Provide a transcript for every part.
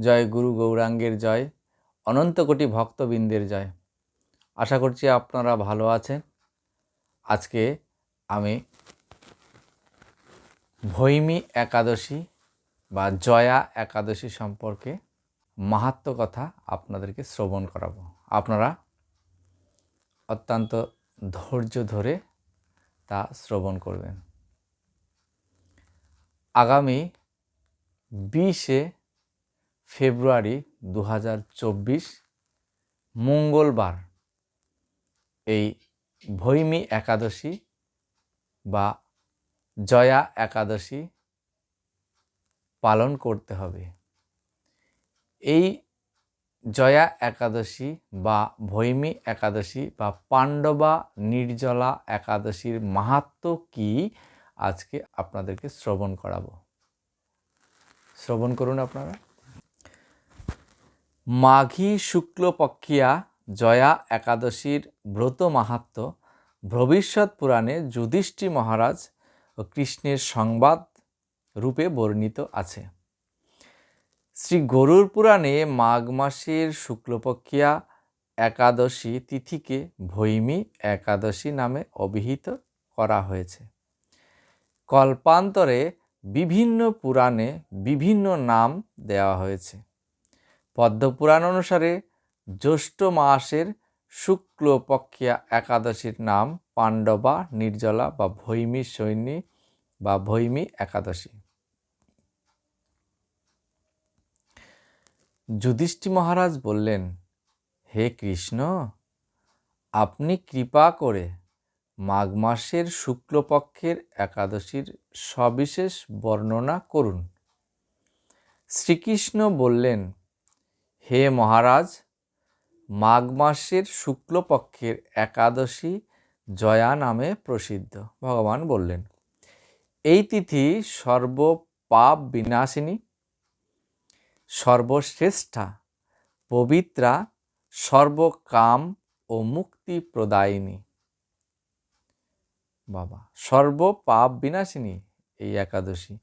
জয় গুরু গৌরাঙ্গের জয়, অনন্ত কোটি ভক্তবৃন্দের জয়। আশা করছি আপনারা ভালো আছেন। আজকে আমি ভৈমী একাদশী বা জয়া একাদশী সম্পর্কে মাহাত্ম কথা আপনাদেরকে শ্রবণ করাবো। আপনারা অত্যন্ত ধৈর্য ধরে তা শ্রবণ করবেন। আগামী বিশে ফেব্রুয়ারি দু হাজার চব্বিশ, মঙ্গলবার এই ভৈমী একাদশী বা জয়া একাদশী পালন করতে হবে। এই জয়া একাদশী বা ভৈমী একাদশী বা পাণ্ডবা নির্জলা একাদশীর মাহাত্ম কি আজকে আপনাদেরকে শ্রবণ করাবো। শ্রবণ করুন আপনারা। মাঘী শুক্লপক্ষিয়া জয়া একাদশীর ব্রত মাহাত্ম ভবিষ্যৎ পুরাণে যুধিষ্ঠির মহারাজ ও কৃষ্ণের সংবাদ রূপে বর্ণিত আছে। শ্রী গরুর পুরাণে মাঘ মাসের শুক্লপক্ষিয়া একাদশী তিথিকে ভৈমী একাদশী নামে অভিহিত করা হয়েছে। কল্পান্তরে বিভিন্ন পুরাণে বিভিন্ন নাম দেওয়া হয়েছে। পদ্মপুরাণ অনুসারে জ্যৈষ্ঠ মাসের শুক্লপক্ষিয়া একাদশীর নাম পাণ্ডবা, নির্জলা বা ভৈমী সৈনী বা ভৈমী একাদশী। যুধিষ্ঠি মহারাজ বললেন, হে কৃষ্ণ, আপনি কৃপা করে মাঘ মাসের শুক্লপক্ষের একাদশীর সবিশেষ বর্ণনা করুন। শ্রীকৃষ্ণ বললেন হে মহারাজ, মাঘ মাসের শুক্লপক্ষের একাদশী জয়া নামে প্রসিদ্ধ। ভগবান বললেন, এই তিথি সর্বপাপ বিনাশিনী, সর্বশ্রেষ্ঠা, পবিত্রা, সর্বকাম ও মুক্তি প্রদায়িনী। বাবা, সর্বপাপ বিনাশিনী এই একাদশী,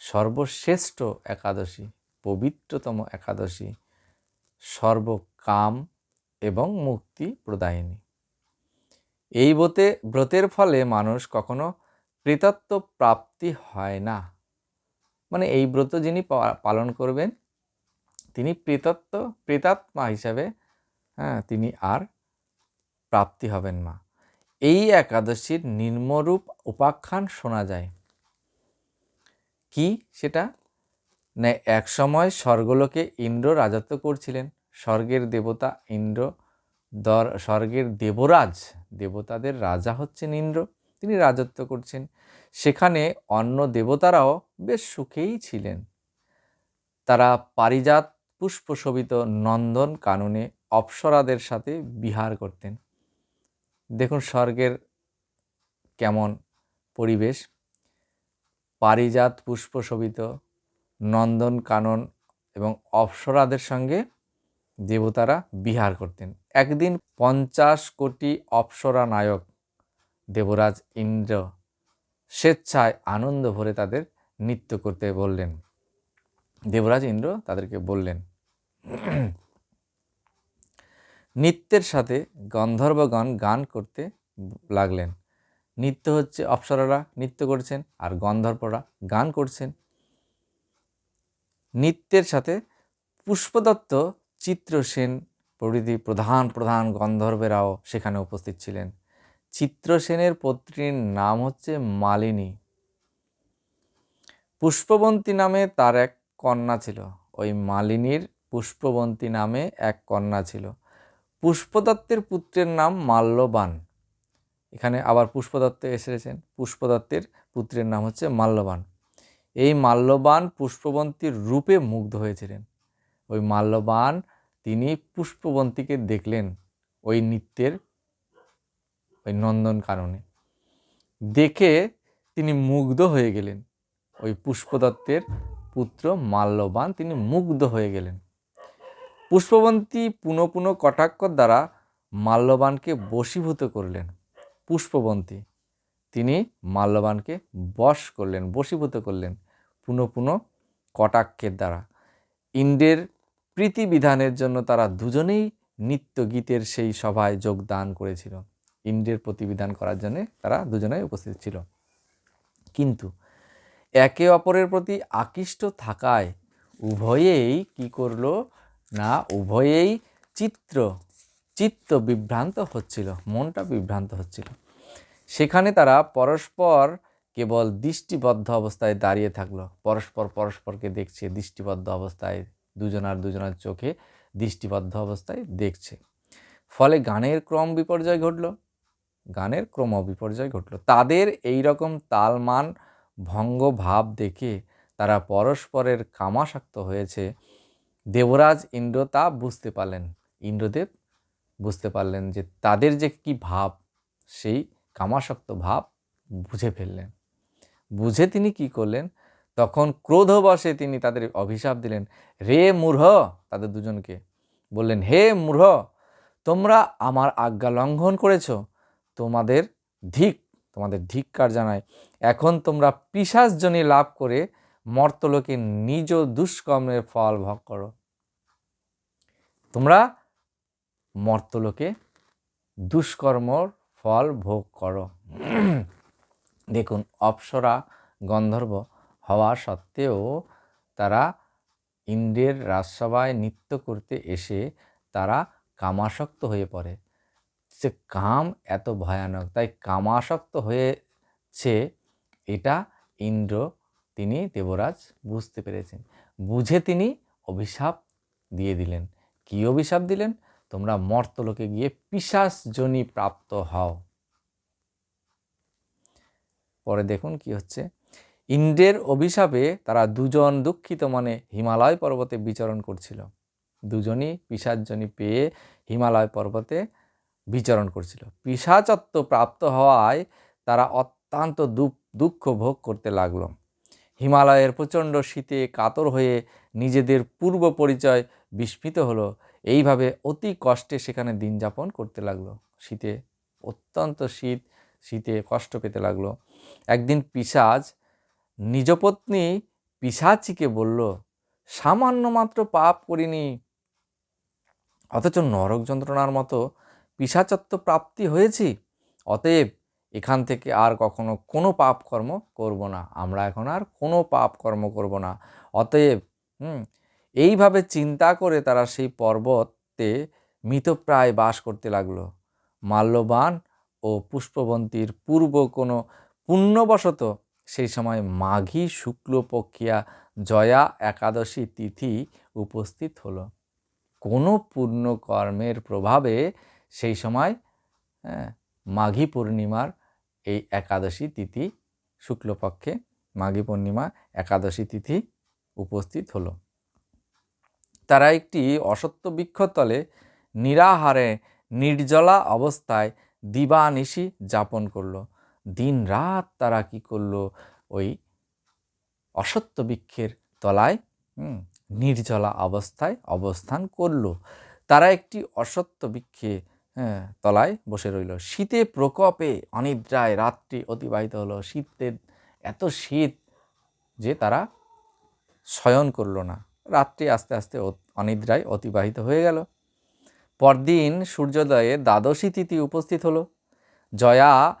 সর্বশ্রেষ্ঠ একাদশী, পবিত্রতম একাদশী। সর্বকাম এবং মুক্তি প্রদায়িনী। এই ব্রতে, ব্রতের ফলে মানুষ কখনো প্রেতত্ব প্রাপ্তি হয় না। মানে এই ব্রত যিনি পালন করবেন, তিনি প্রেতত্ব প্রেতাত্মা হিসাবে হ্যাঁ তিনি আর প্রাপ্তি হবেন মা এই একাদশীর নিম্নরূপ উপাখ্যান শোনা যায়। কি সেটা? না, এক সময় স্বর্গলোকে ইন্দ্র রাজত্ব করছিলেন। স্বর্গের দেবতা ইন্দ্র, দর, স্বর্গের দেবরাজ, দেবতাদের রাজা হচ্ছেন ইন্দ্র, তিনি রাজত্ব করছেন। সেখানে অন্য দেবতারাও বেশ সুখেই ছিলেন। তারা পারিজাত পুষ্পশোভিত নন্দন কাননে অপ্সরাদের সাথে বিহার করতেন। দেখুন স্বর্গের কেমন পরিবেশ। পারিজাত পুষ্পশোভিত নন্দন কানন এবং অপ্সরাদের সঙ্গে দেবতারা বিহার করতেন। একদিন পঞ্চাশ কোটি অপ্সরা নায়ক দেবরাজ ইন্দ্র স্বেচ্ছায় আনন্দ ভরে তাদের নৃত্য করতে বললেন। দেবরাজ ইন্দ্র তাদেরকে বললেন, নৃত্যের সাথে গন্ধর্বগণ গান করতে লাগলেন। নৃত্য হচ্ছে অপ্সরারা নৃত্য করছেন আর গন্ধর্বরা গান করছেন। নৃত্যের সাথে পুষ্পদত্ত চিত্রসেন প্রভৃতি প্রধান প্রধান গন্ধর্বেরাও সেখানে উপস্থিত ছিলেন। চিত্রসেনের পত্নীর নাম হচ্ছে মালিনী। পুষ্পবন্তী নামে তার এক কন্যা ছিল। ওই মালিনীর পুষ্পবন্তী নামে এক কন্যা ছিল। পুষ্পদত্তের পুত্রের নাম মাল্যবান। এখানে আবার পুষ্পদত্ত এসেছেন। পুষ্পদত্তের পুত্রের নাম হচ্ছে মাল্যবান। এই মাল্যবান পুষ্পবন্তীর রূপে মুগ্ধ হয়েছিলেন। ওই মাল্যবান তিনি পুষ্পবন্তীকে দেখলেন ওই নৃত্যের ওই নন্দন কারণে দেখে তিনি মুগ্ধ হয়ে গেলেন। ওই পুষ্পদত্তের পুত্র মাল্যবান তিনি মুগ্ধ হয়ে গেলেন। পুষ্পবন্তী পুনঃ পুনঃ কটাক্ষ দ্বারা মাল্যবানকে বশীভূত করলেন পুষ্পবন্তী। তিনি মাল্যবানকে বশ করলেন, বশীভূত করলেন পুনঃ পুনঃ কটাক্ষের দ্বারা। ইন্দ্রের প্রীতি বিধানের জন্য তারা দুজনেই নৃত্য গীতের সেই সভায় যোগদান করেছিল। ইন্দ্রের প্রতিবিধান করার জন্যে তারা দুজনেই উপস্থিত ছিল। কিন্তু একে অপরের প্রতি আকৃষ্ট থাকায় উভয়েই কি করল না, উভয়েই চিত্র, চিত্ত বিভ্রান্ত হচ্ছিল, মনটা বিভ্রান্ত হচ্ছিল। সেখানে তারা পরস্পর কেবল দৃষ্টিবদ্ধ অবস্থায় দাঁড়িয়ে থাকল। পরস্পর পরস্পরকে দেখছে, দৃষ্টিবদ্ধ অবস্থায় দুজনার দুজনার চোখে দৃষ্টিবদ্ধ অবস্থায় দেখছে। ফলে গানের ক্রম বিপর্যয় ঘটল। গানের ক্রম বিপর্যয় ঘটল। তাদের এই রকম তালমান ভঙ্গ ভাব দেখে তারা পরস্পরের কামাসক্ত হয়েছে। দেবরাজ ইন্দ্র তা বুঝতে পারলেন। ইন্দ্রদেব বুঝতে পারলেন যে তাদের যে কি ভাব, সেই কামাসক্ত ভাব বুঝে ফেললেন। বুঝে তিনি কি করলেন? তখন ক্রোধবশে তিনি তাদের অভিশাপ দিলেন, রে মূঢ়! তাদের দুজনকে। বললেন, হে মূঢ়! তোমরা আমার আজ্ঞা লঙ্ঘন করেছ। তোমাদের ধিক, তোমাদের ধিক্কার জানায়। এখন তোমরা পিসাসজনী লাভ করে মর্তলোকে নিজ দুষ্কর্মের ফল ভোগ করো। তোমরা মর্তলোকে দুষ্কর্মর ফল ভোগ করো। দেখুন, অপ্সরা গন্ধর্ব হওয়া সত্ত্বেও তারা ইন্দ্রের রাজসভায় নৃত্য করতে এসে তারা কামাসক্ত হয়ে পড়ে। সে কাম এত ভয়ানক, তাই কামাসক্ত হয়েছে এটা ইন্দ্র, তিনি দেবরাজ বুঝতে পেরেছেন। বুঝে তিনি অভিশাপ দিয়ে দিলেন। কি অভিশাপ দিলেন? তোমরা মর্তলোকে গিয়ে পিসাস জনি প্রাপ্ত হও। পরে দেখুন কি হচ্ছে। ইন্দ্রের অভিশাপে তারা দুজন দুঃখিত মনে হিমালয় পর্বতে বিচরণ করছিল। দুজনই পিসাজনী পেয়ে হিমালয় পর্বতে বিচরণ করছিল। পিসাচত্ব প্রাপ্ত হওয়ায় তারা অত্যন্ত দুঃখ ভোগ করতে লাগল। হিমালয়ের প্রচণ্ড শীতে কাতর হয়ে নিজেদের পূর্ব পরিচয় বিস্মিত হলো। এইভাবে অতি কষ্টে সেখানে দিন যাপন করতে লাগল। শীতে অত্যন্ত শীত, শীতে কষ্ট পেতে লাগল। একদিন পিসাজ, নিজ পত্নী পিসাচিকে বলল, সামান্য মাত্র পাপ করিনি। অথচ নরক যন্ত্রণার মতো পিসাচত্ব প্রাপ্তি হয়েছি। অতএব এখান থেকে আর কখনো কোনো পাপ কর্ম করব না। আমরা এখন আর কোনো পাপ কর্ম করব না। অতএব, হুম এইভাবে চিন্তা করে তারা সেই পর্বতে মৃতপ্রায় বাস করতে লাগল। মাল্যবান ও পুষ্পবন্তীর পূর্ব কোনো পুণ্যবশত সেই সময় মাঘী শুক্লপক্ষিয়া জয়া একাদশী তিথি উপস্থিত হলো। কোনো পুণ্যকর্মের প্রভাবে সেই সময় হ্যাঁ মাঘী পূর্ণিমার এই একাদশী তিথি শুক্লপক্ষে মাঘী পূর্ণিমা একাদশী তিথি উপস্থিত হলো। তারা একটি অসত্য বৃক্ষতলে নিরাহারে, নির্জলা অবস্থায় দিবানিশি যাপন করল। দিন রাত তারা কি করল? ওই অসত্য বৃক্ষের তলায় নির্জলা অবস্থায় অবস্থান করল। তারা একটি অসত্য বৃক্ষে হ্যাঁ তলায় বসে রইল। শীতে প্রকোপে অনিদ্রায় রাত্রি অতিবাহিত হলো। শীতের এত শীত যে তারা শয়ন করল না। রাত্রি আস্তে আস্তে অনিদ্রায় অতিবাহিত হয়ে গেল। পরদিন সূর্যোদয়ে দ্বাদশী তিথি উপস্থিত হলো। জয়া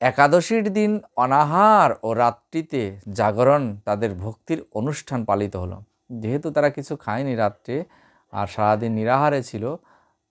একাদশীর দিন অনাহার ও রাত্রিতে জাগরণ তাদের ভক্তির অনুষ্ঠান পালিত হলো। যেহেতু তারা কিছু খায়নি রাত্রে আর সারাদিন নিরাহারে ছিল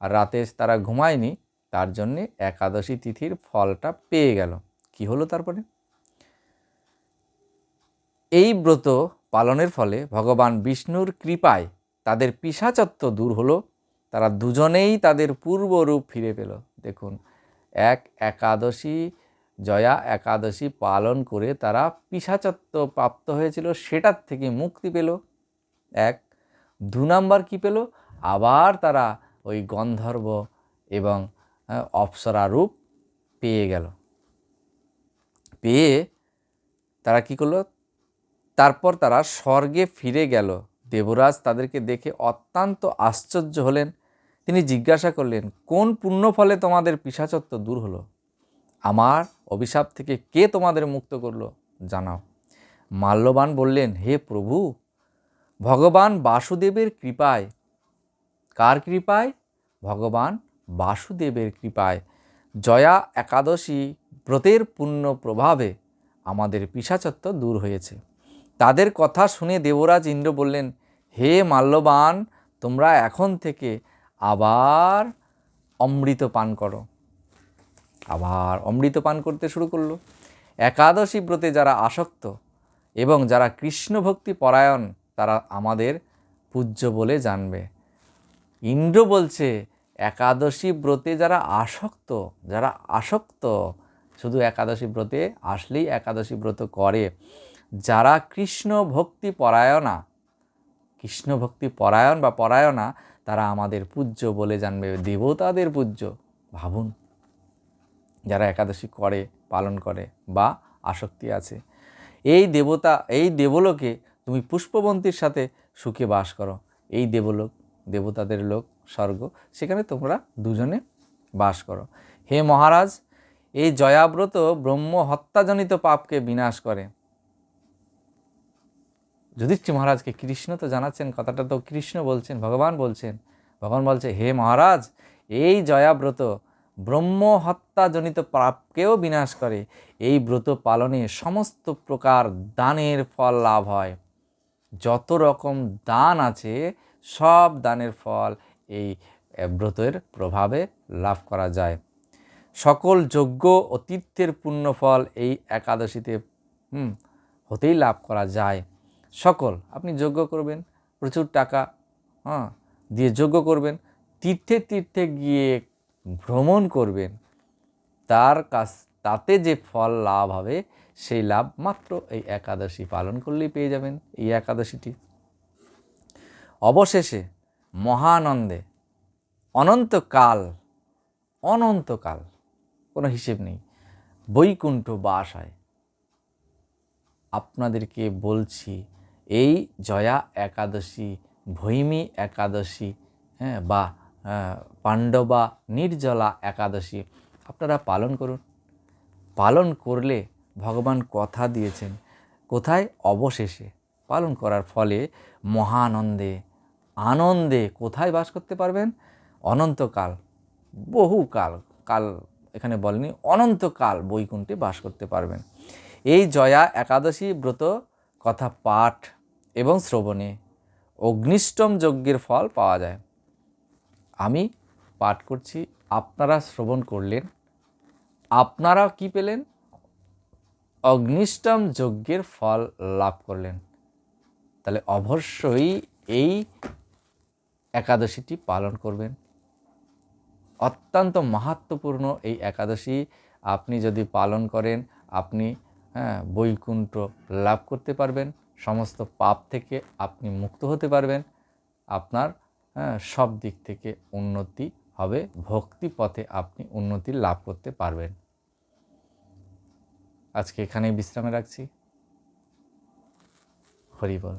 আর রাতে তারা ঘুমায়নি, তার জন্যে একাদশী তিথির ফলটা পেয়ে গেল। কি হলো তারপরে? এই ব্রত পালনের ফলে ভগবান বিষ্ণুর কৃপায় তাদের পিসাচত্ব দূর হলো। তারা দুজনেই তাদের পূর্বরূপ ফিরে পেল। দেখুন, এক একাদশী, জয়া একাদশী পালন করে তারা পিসাচত্ব প্রাপ্ত হয়েছিল, সেটার থেকে মুক্তি পেল। এক, দু নাম্বার কী পেল? আবার তারা ওই গন্ধর্ব এবং অপ্সরা রূপ পেয়ে গেল। পেয়ে তারা কি করল? তারপর তারা স্বর্গে ফিরে গেল। দেবরাজ তাদেরকে দেখে অত্যন্ত আশ্চর্য হলেন। তিনি জিজ্ঞাসা করলেন, কোন পুণ্য ফলে তোমাদের পিসাচত্ব দূর হলো? আমার অভিশাপ থেকে কে তোমাদের মুক্ত করল? জানাও। মাল্যবান বললেন, হে প্রভু, ভগবান বাসুদেবের কৃপায়। কার কৃপায়? ভগবান বাসুদেবের কৃপায়। জয়া একাদশী ব্রতের পুণ্য প্রভাবে আমাদের পিসাচত্ব দূর হয়েছে। তাদের কথা শুনে দেবরাজ ইন্দ্র বললেন, হে মাল্যবান, তোমরা এখন থেকে আবার অমৃত পান করো। আবার অমৃত পান করতে শুরু করল। একাদশী ব্রতে যারা আসক্ত এবং যারা কৃষ্ণ ভক্তি পরায়ণ, তারা আমাদের পূজ্য বলে জানবে। ইন্দ্র বলছে, একাদশী ব্রতে যারা আসক্ত যারা আসক্ত, শুধু একাদশী ব্রতে আসলেই একাদশী ব্রত করে। যারা কৃষ্ণ ভক্তি পরায়ণা, কৃষ্ণ ভক্তি পরায়ণ বা পরায়ণা, তারা আমাদের পূজ্য বলে জানবে, দেবতাদের পূজ্য। ভাবুন, যারা একাদশী করে, পালন করে বা আসক্তি আছে, এই দেবতা, এই দেবলোকে তুমি পুষ্পবন্তীর সাথে সুখে বাস করো। এই দেবলোক, দেবতাদের লোক, স্বর্গ, সেখানে তোমরা দুজনে বাস করো। হে মহারাজ, এই জয়াব্রত ব্রহ্ম হত্যাজনিত পাপকে বিনাশ করে। যুধিষ্ঠি মহারাজকে কৃষ্ণ তো জানাচ্ছেন, কথাটা তো কৃষ্ণ বলছেন, ভগবান বলছেন। ভগবান বলছে, হে মহারাজ, এই জয়াব্রত ব্রহ্ম হত্যাজনিত পাপকেও বিনাশ করে। এই ব্রত পালনে সমস্ত প্রকার দানের ফল লাভ হয়। যত রকম দান আছে, সব দানের ফল এই ব্রতের প্রভাবে লাভ করা যায়। সকল যজ্ঞ ও তীর্থের পুণ্য ফল এই একাদশীতে হতেই লাভ করা যায়। সকল, আপনি যজ্ঞ করবেন, প্রচুর টাকা হ্যাঁ দিয়ে যজ্ঞ করবেন, তীর্থে তীর্থে গিয়ে ভ্রমণ করবেন, তার কাছ, তাতে যে ফল লাভ হবে, সেই লাভ মাত্র এই একাদশী পালন করলেই পেয়ে যাবেন এই একাদশীটি। অবশেষে মহানন্দে, অনন্তকাল অনন্তকাল, কোনো হিসেব নেই, বৈকুণ্ঠ বাস হয় আপনাদেরকে বলছি এই জয়া একাদশী, ভৈমী একাদশী হ্যাঁ বা পাণ্ডবা নির্জলা একাদশী, আপনারা পালন করুন। পালন করলে ভগবান কথা দিয়েছেন, কোথায়? অবশেষে পালন করার ফলে মহানন্দে, আনন্দে কোথায় বাস করতে পারবেন? অনন্তকাল বহুকাল কাল এখানে বলেনি, অনন্তকাল বৈকুণ্ঠে বাস করতে পারবেন। এই জয়া একাদশী ব্রত, কথা পাঠ এবং শ্রবণে অগ্নিষ্টম যজ্ঞের ফল পাওয়া যায়। আমি পাঠ করছি, আপনারা শ্রবণ করলেন। আপনারা কি পেলেন? অগ্নিষ্টম যজ্ঞের ফল লাভ করলেন। তাহলে অবশ্যই এই একাদশীটি পালন করবেন। অত্যন্ত মাহাত্মপূর্ণ এই একাদশী। আপনি যদি পালন করেন, আপনি হ্যাঁ বৈকুণ্ঠ লাভ করতে পারবেন। সমস্ত পাপ থেকে আপনি মুক্ত হতে পারবেন। আপনার হ্যাঁ সব দিক থেকে উন্নতি হবে। ভক্তি পথে আপনি উন্নতি লাভ করতে পারবেন। আজকে এখানেই বিশ্রামে রাখছি। হরি বল।